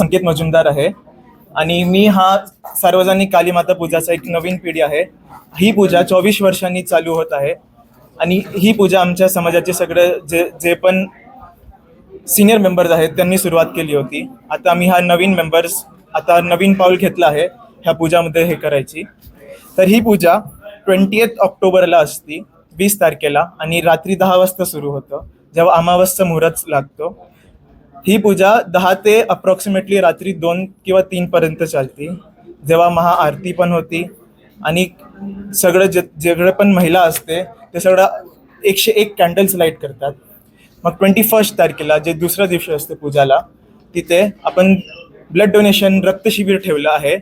संकेत मजुमदार आहे. आणि मी हा सार्वजनिक कालीमाता पूजाचा एक नवीन पिढी आहे. ही पूजा चोवीस वर्षांनी चालू होत आहे. आणि ही पूजा आमच्या समाजाचे सगळे जे जे पण सिनियर मेंबर्स आहेत त्यांनी सुरुवात केली होती. आता आम्ही हा नवीन मेंबर्स आता नवीन पाऊल घेतला आहे ह्या पूजामध्ये हे करायची. तर ही पूजा ट्वेंटी एथ ऑक्टोबरला असती वीस तारखेला आणि रात्री दहा वाजता सुरू होतं जेव्हा अमावस्या मुहूर्त लागतो. ही पूजा दहा ते अप्रॉक्सिमेटली रात्री दोन किंवा तीन पर्यंत जेव्हा महाआरती पण होती आणि सगळं जे जेवढं पण महिला असते ते सगळं एकशे एक कॅन्डल्स लाइट करतात. मग ट्वेंटी फर्स्ट तारखेला जे दुसऱ्या दिवशी असते पूजाला तिथे आपण ब्लड डोनेशन रक्त शिबिर ठेवलं आहे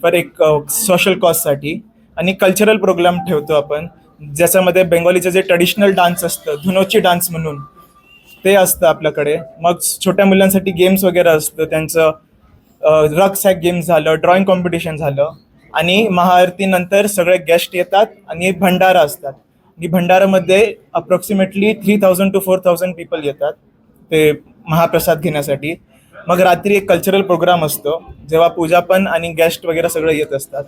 फॉर एक सोशल कॉजसाठी आणि कल्चरल प्रोग्राम ठेवतो आपण ज्याच्यामध्ये बेंगॉलीचं जे ट्रेडिशनल डान्स असतं धुनोची डान्स म्हणून ते असतं आपल्याकडे. मग छोट्या मुलांसाठी गेम्स वगैरे असतं त्यांचं रग सॅक गेम्स झालं ड्रॉइंग कॉम्पिटिशन झालं. आणि महाआरतीनंतर सगळे गेस्ट येतात आणि भंडारा असतात. आणि भंडारामध्ये approximately three thousand two four thousand people येतात ते महाप्रसाद घेण्यासाठी. मग रात्री एक कल्चरल प्रोग्राम असतो जेव्हा पूजा पण आणि गेस्ट वगैरे सगळं येत असतात.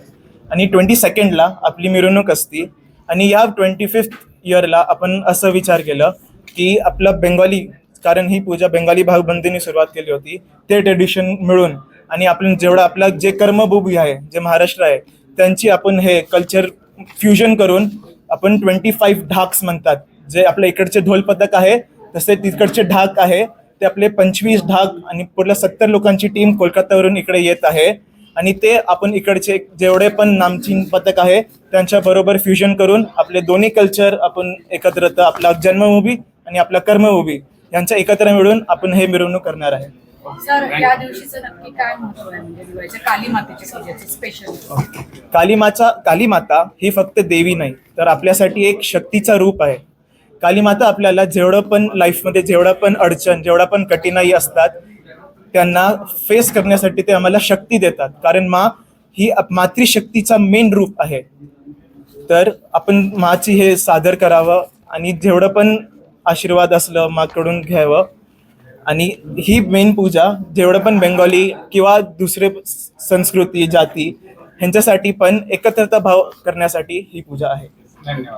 आणि ट्वेंटी सेकंडला आपली मिरवणूक असती. आणि या ट्वेंटी फिफ्थ इयरला आपण असं विचार केलं की आपलं बेंगॉली कारण ही पूजा बेंगाली भावबंदीने सुरुवात केली होती ते ट्रेडिशन मिळून आणि आपण जेवढं आपला जे कर्मभूमी आहे जे महाराष्ट्र आहे त्यांची आपण हे कल्चर फ्युजन करून आपण ट्वेंटी फाईव्ह ढाक्स म्हणतात. जे आपल्या इकडचे ढोल पथक आहे तसे तिकडचे ढाक आहे ते आपले पंचवीस ढाक आणि पूर्ण सत्तर लोकांची टीम कोलकातावरून इकडे येत आहे. आणि ते आपण इकडचे जेवढे पण नामचीन पथक आहे त्यांच्याबरोबर फ्युजन करून आपले दोन्ही कल्चर आपण एकत्रता आपला जन्मभूमी आणि आपला कर्मभूमी यांच्या एकत्र मिळून आपण हे मिरवणूक करणार आहे. सर या दिवशीचं नक्की काय महत्त्व आहे? म्हणजे दिवाळीच्या काली स्पेशल कालीमाचा कालीमाता ही फक्त देवी नाही तर आपल्यासाठी एक शक्तीचा रूप आहे. कालीमाता आपल्याला जेवढं पण लाईफमध्ये जेवढा पण अडचण जेवढा पण कठीणाई असतात त्यांना फेस करण्यासाठी ते आम्हाला शक्ती देतात. कारण मा ही मातृशक्तीचा मेन रूप आहे. तर आपण माची हे सादर करावं आणि जेवढं पण आशीर्वाद असलं माकडून घ्यावं. आणि ही मेन पूजा जेवढं पण बेंगॉली किंवा दुसरे संस्कृती जाती ह्यांच्यासाठी पण एकत्रता भाव करण्यासाठी ही पूजा आहे. धन्यवाद.